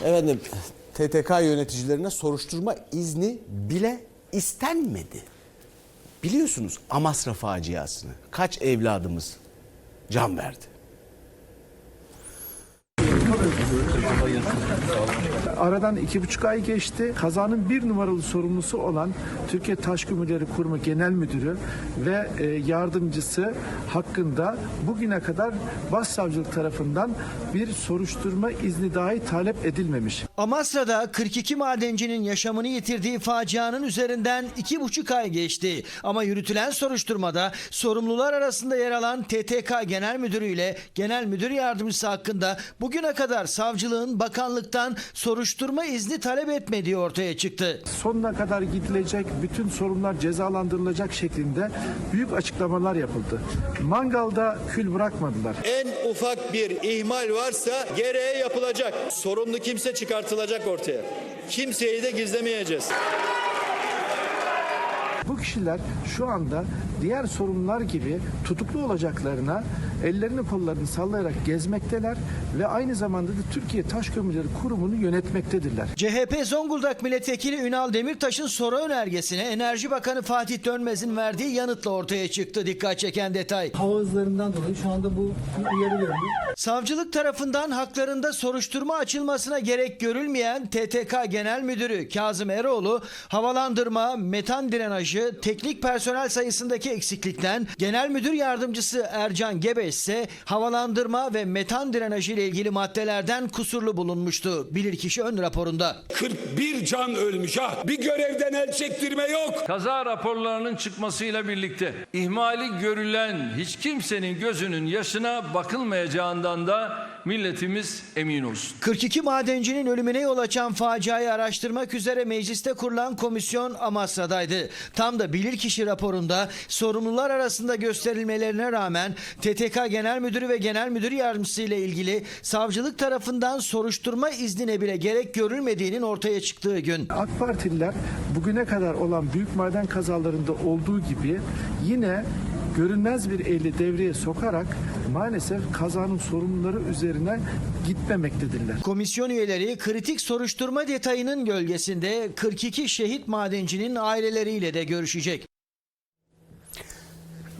Efendim TTK yöneticilerine soruşturma izni bile istenmedi. Biliyorsunuz Amasra faciasını. Kaç evladımız can verdi. Aradan iki buçuk ay geçti. Kazanın bir numaralı sorumlusu olan Türkiye Taş Kömürleri Kurumu Genel Müdürü ve e, yardımcısı hakkında bugüne kadar Başsavcılık tarafından bir soruşturma izni dahi talep edilmemiş. Amasra'da 42 madencinin yaşamını yitirdiği facianın üzerinden iki buçuk ay geçti. Ama yürütülen soruşturmada sorumlular arasında yer alan TTK Genel Müdürü ile Genel Müdür Yardımcısı hakkında bugüne kadar savcılığın bakanlıktan soruşturma izni talep etmediği ortaya çıktı. Sonuna kadar gidilecek, bütün sorunlar cezalandırılacak şeklinde büyük açıklamalar yapıldı. Mangalda kül bırakmadılar. En ufak bir ihmal varsa gereği yapılacak. Sorumlu kimse çıkartılacak ortaya. Kimseyi de gizlemeyeceğiz. Bu kişiler şu anda diğer sorunlar gibi tutuklu olacaklarına ellerini kollarını sallayarak gezmekteler ve aynı zamanda da Türkiye Taş Kömürleri Kurumu'nu yönetmektedirler. CHP Zonguldak Milletvekili Ünal Demirtaş'ın soru önergesine Enerji Bakanı Fatih Dönmez'in verdiği yanıtla ortaya çıktı dikkat çeken detay. hava hızlarından dolayı şu anda bu uyarı. Savcılık tarafından haklarında soruşturma açılmasına gerek görülmeyen TTK Genel Müdürü Kazım Eroğlu, havalandırma, metan drenajı, teknik personel sayısındaki eksiklikten, Genel Müdür Yardımcısı Ercan Gebeş ise havalandırma ve metan drenajı ile ilgili maddelerden kusurlu bulunmuştu bilirkişi ön raporunda. 41 can ölmüş ha. Bir görevden el çektirme yok. Kaza raporlarının çıkmasıyla birlikte ihmali görülen hiç kimsenin gözünün yaşına bakılmayacağından da milletimiz emin olsun. 42 madencinin ölümüne yol açan faciayı araştırmak üzere mecliste kurulan komisyon Amasra'daydı. Tam da bilirkişi raporunda sorumlular arasında gösterilmelerine rağmen TTK Genel Müdürü ve Genel Müdür Yardımcısı ile ilgili savcılık tarafından soruşturma iznine bile gerek görülmediğinin ortaya çıktığı gün. AK Partililer bugüne kadar olan büyük maden kazalarında olduğu gibi yine görünmez bir eli devreye sokarak maalesef kazanın sorumluları üzerine gitmemektedirler. Komisyon üyeleri kritik soruşturma detayının gölgesinde 42 şehit madencinin aileleriyle de görüşecek.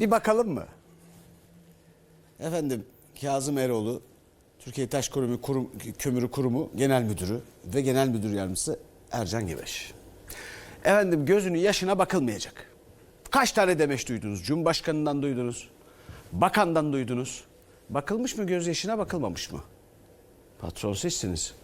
Bir bakalım mı? Efendim Kazım Eroğlu, Türkiye Taş Kurumu, Kurum, Kömürü Kurumu Genel Müdürü ve Genel Müdür Yardımcısı Ercan Gebeş. Efendim gözünün yaşına bakılmayacak. Kaç tane demeç duydunuz? Cumhurbaşkanından duydunuz. Bakandan duydunuz. Bakılmış mı göz yaşına bakılmamış mı? Patron sizsiniz.